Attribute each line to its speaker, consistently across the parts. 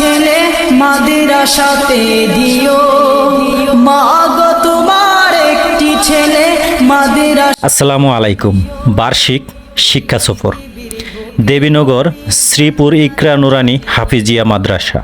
Speaker 1: ছেলে মাদের আশাতে দিও। মা গো, তোমার একটি ছেলে মাদের
Speaker 2: আসসালামু আলাইকুম। বার্ষিক শিক্ষা সফর। দেবীনগর শ্রীপুর ইকরা নুরানি হাফিজিয়া মাদ্রাসা।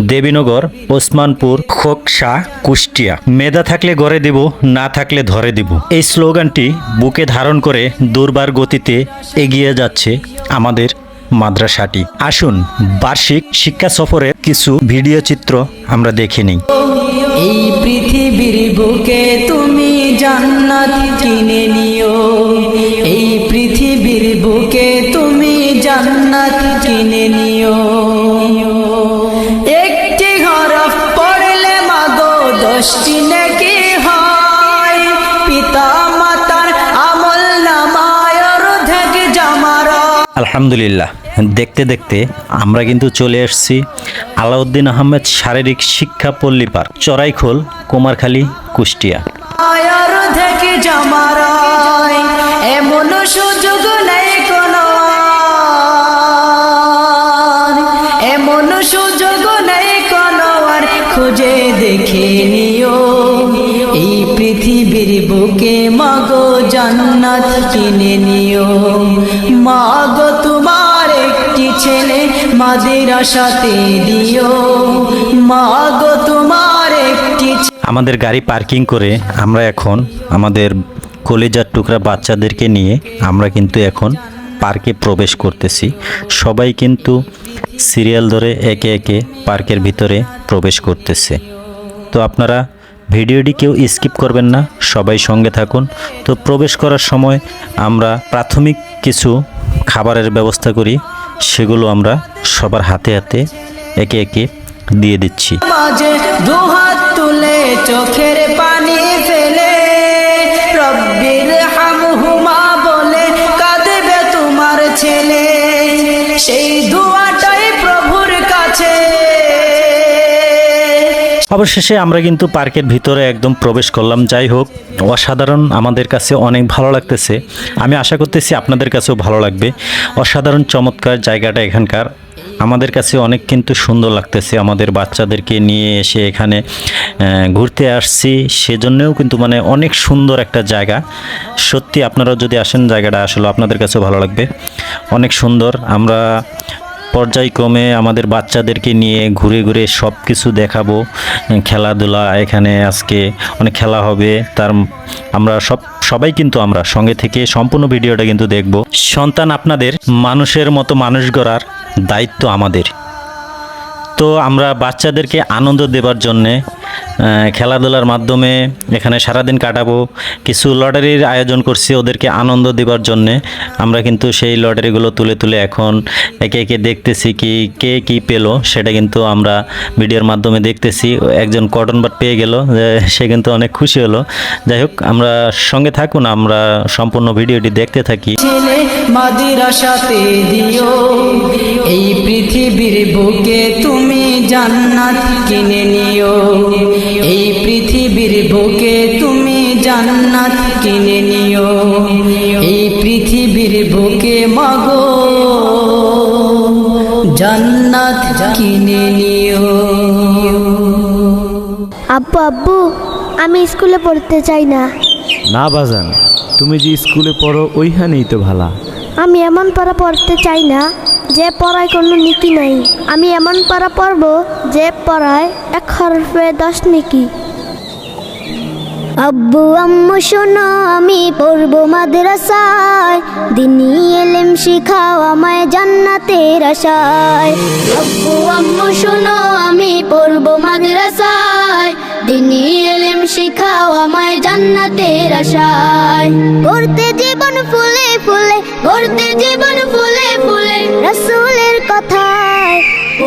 Speaker 2: দেবীনগর ওসমানপুর খোকসা কুষ্টিয়া। মেধা থাকলে গড়ে দিব, না থাকলে ধরে দিব। এই স্লোগানটি বুকে ধারণ করে দুর্বার গতিতে এগিয়ে যাচ্ছে আমাদের মাদ্রাসাটি। আসুন বার্ষিক শিক্ষা সফরের কিছু ভিডিও চিত্র আমরা দেখে নিই।
Speaker 1: এই পৃথিবীর বুকে তুমি জান্নাত কিনে নিও। এই পৃথিবীর বুকে তুমি জান্নাত কিনে নিও। একটি হরফ পড়লে মাগো দশটি নাকি হয়। পিতা মাতার আমল নামায় অর্ধেক জামারা।
Speaker 2: আলহামদুলিল্লাহ। দেখতে দেখতে আমরা কিন্তু চলে এসেছি আলাউদ্দিন আহমেদ শারীরিক শিক্ষা পল্লী পার্ক, চড়াইখোল, কুমারখালী, কুষ্টিয়া।
Speaker 1: খুঁজে দেখে নিও। এই পৃথিবীর বুকে মাগো জান্নাত কিনে নিও। মাগো ছেলে, মাদের আশাতে দিও। মাগো তোমার একটি
Speaker 2: আমাদের গাড়ি পার্কিং করে আমরা এখন আমাদের কলেজার টুকরা বাচ্চাদেরকে নিয়ে আমরা কিন্তু এখন পার্কে প্রবেশ করতেছি। সবাই কিন্তু সিরিয়াল ধরে একে একে পার্কের ভিতরে প্রবেশ করতেছে। তো আপনারা ভিডিওটি কেউ স্কিপ করবেন না, সবাই সঙ্গে থাকুন। তো প্রবেশ করার সময় আমরা প্রাথমিক কিছু খাবারের ব্যবস্থা করি। সেগুলো আমরা সবার হাতে হাতে একে একে দিয়ে দিচ্ছি।
Speaker 1: তুলে চোখের পানি ফেলে হামহুমা বলে তোমার ছেলে। সেই দুয়াটাই প্রভুর কাছে।
Speaker 2: অবশেষে আমরা কিন্তু পার্কের ভিতরে একদম প্রবেশ করলাম। যাই হোক, অসাধারণ আমাদের কাছে অনেক ভালো লাগতেছে। আমি আশা করতেছি আপনাদের কাছেও ভালো লাগবে। অসাধারণ চমৎকার জায়গাটা এখানকার। আমাদের কাছে অনেক কিন্তু সুন্দর লাগতেছে। আমাদের বাচ্চাদেরকে নিয়ে এসে এখানে ঘুরতে আসছি। সেজন্যও কিন্তু মানে অনেক সুন্দর একটা জায়গা। সত্যি আপনারাও যদি আসেন জায়গাটা, আসলে আপনাদের কাছেও ভালো লাগবে। অনেক সুন্দর। আমরা পর্যায়ক্রমে আমাদের বাচ্চাদেরকে নিয়ে ঘুরে ঘুরে সব কিছু দেখাবো খেলাধুলা, এখানে আজকে অনেক খেলা হবে, তার আমরা সব, সবাই কিন্তু আমরা সঙ্গে থেকে সম্পূর্ণ ভিডিওটা কিন্তু দেখব। সন্তান আপনাদের মানুষের মতো মানুষ গড়ার দায়িত্ব আমাদের। তো আমরা বাচ্চাদেরকে আনন্দ দেবার জন্যে খেলাধুলার মাধ্যমে এখানে সারাদিন কাটাবো, কিছু লটারির আয়োজন করছি ওদেরকে আনন্দ দেবার জন্যে। আমরা কিন্তু সেই লটারিগুলো তুলে তুলে এখন একে একে দেখতেছি কি, কে কি পেল, সেটা কিন্তু আমরা ভিডিওর মাধ্যমে দেখতেছি। একজন কটন বাট পেয়ে গেল সে কিন্তু অনেক খুশি হলো। যাই হোক, আমরা সঙ্গে থাকুন, আমরা সম্পূর্ণ ভিডিওটি দেখতে থাকি।
Speaker 1: এই পৃথিবীর বুকে তুমি জান্নাত কিনে নিও। এই পৃথিবীর বুকে তুমি জান্নাত কিনে নিও। এই পৃথিবীর বুকে মাগো। জান্নাত কিনে নিও।
Speaker 3: আব্বু আব্বু আমি স্কুলে পড়তে চাই না।
Speaker 4: না বাজান তুমি যে স্কুলে পড়ো ওইখানেই তো ভালা।
Speaker 3: আমি এমন পড়া পড়তে চাই না যে পড়ায় কোনো নীতি নাই। আমি এমন পড়া পড়ব যে পড়ায় এক হরফে দশ নাকি। আব্বু, আম্মু, শোনো, আমি পড়ব মাদ্রাসায়। দিনী এলেম শিখাও আমায় জান্নাতের আশায়। আব্বু, আম্মু, শোনো, আমি পড়ব মাদ্রাসায়। দিনী এলেম শিখাও আমায় জান্নাতের আশায়। করতে জীবন ফুলে ফুলে করতে জীবন ফুলে ফুলে কথায়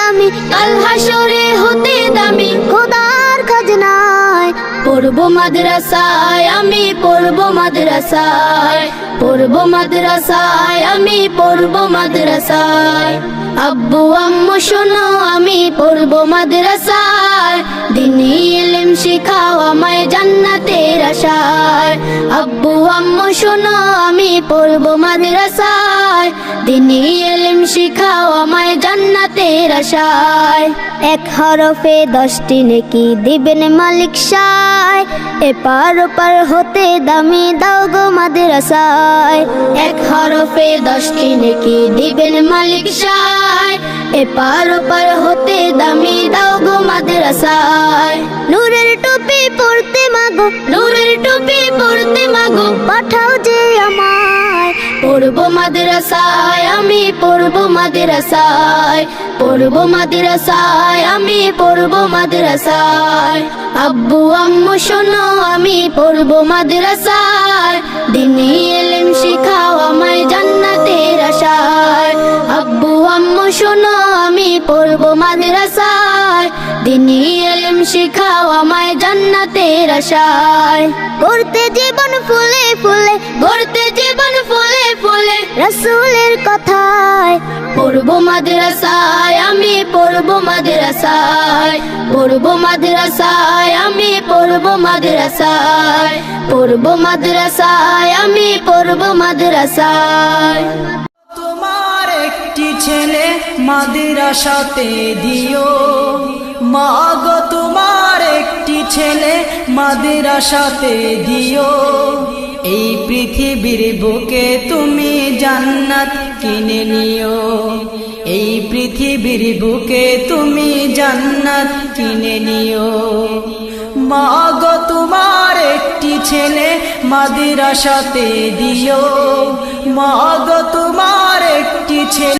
Speaker 3: দামি, কাল হাসরে হতে দামি। খোদা
Speaker 5: পড়ব মাদ্রাসায়, আমি পড়ব মাদ্রাসায়। পড়ব মাদ্রাসায়, আমি পড়ব মাদ্রাসায়। আব্বু, আম্মু, শোনো, আমি পড়ব মাদ্রাসায়। দিনী ইলম শিখাও আমায় জান্নাতের আশায়। আব্বু, আম্মু, শোনো, আমি পড়ব মাদ্রাসায়। দিনী ইলম শিখাও আমায় জান্নাতের আশায়। এক হরফে দশটি নেকি দিবেন মালিক সায়। হতে দামি দাও গো মাদ্রাসায়। এক হরফে দশটি নেকি দিবেন মালিক সায়। এপার ওপার হতে দামি দাও গো মাদ্রাসায়। নূরের টুপি পড়তে মাগো, নূরের টুপি পড়তে মাগো। পাঠাও যে মাদ্রাসায় আমি পড়ব মাদ্রাসায় পড়ব মাদ্রাসায় আমি পড়ব মাদ্রাসায়। আব্বু আম্মু শোনো, আমি পড়ব মাদ্রাসায়। দিনী এলেম শিখাও আমায় জান্নাতের আশায়। আব্বু আম্মু শোনো, আমি পড়ব মাদ্রাসায়। দিনী এলেম শিখাও আমায় জান্নাতের আশায়। গড়তে জীবন ফুলে ফুলে ফুলে রসুলের কথায় পড়ব মাদ্রাসায় আমি পড়ব মাদ্রাসায়। পড়ব মাদ্রাসায় আমি পড়ব মাদ্রাসায়। পড়ব মাদ্রাসায় আমি পড়ব মাদ্রাসায়।
Speaker 1: তোমার একটি ছেলে মাদ্রাসাতে দিও। মাগো তোমার একটি ছেলে মাদ্রাসাতে দিও। এই পৃথিবীর বুকে তুমি জান্নাত কিনে নিও। এই পৃথিবীর বুকে তুমি জান্নাত কিনে নিও। মাগো তোমার একটি ছেলে মাদ্রাসাতে দিও। মাগো তোমার একটি ছেলে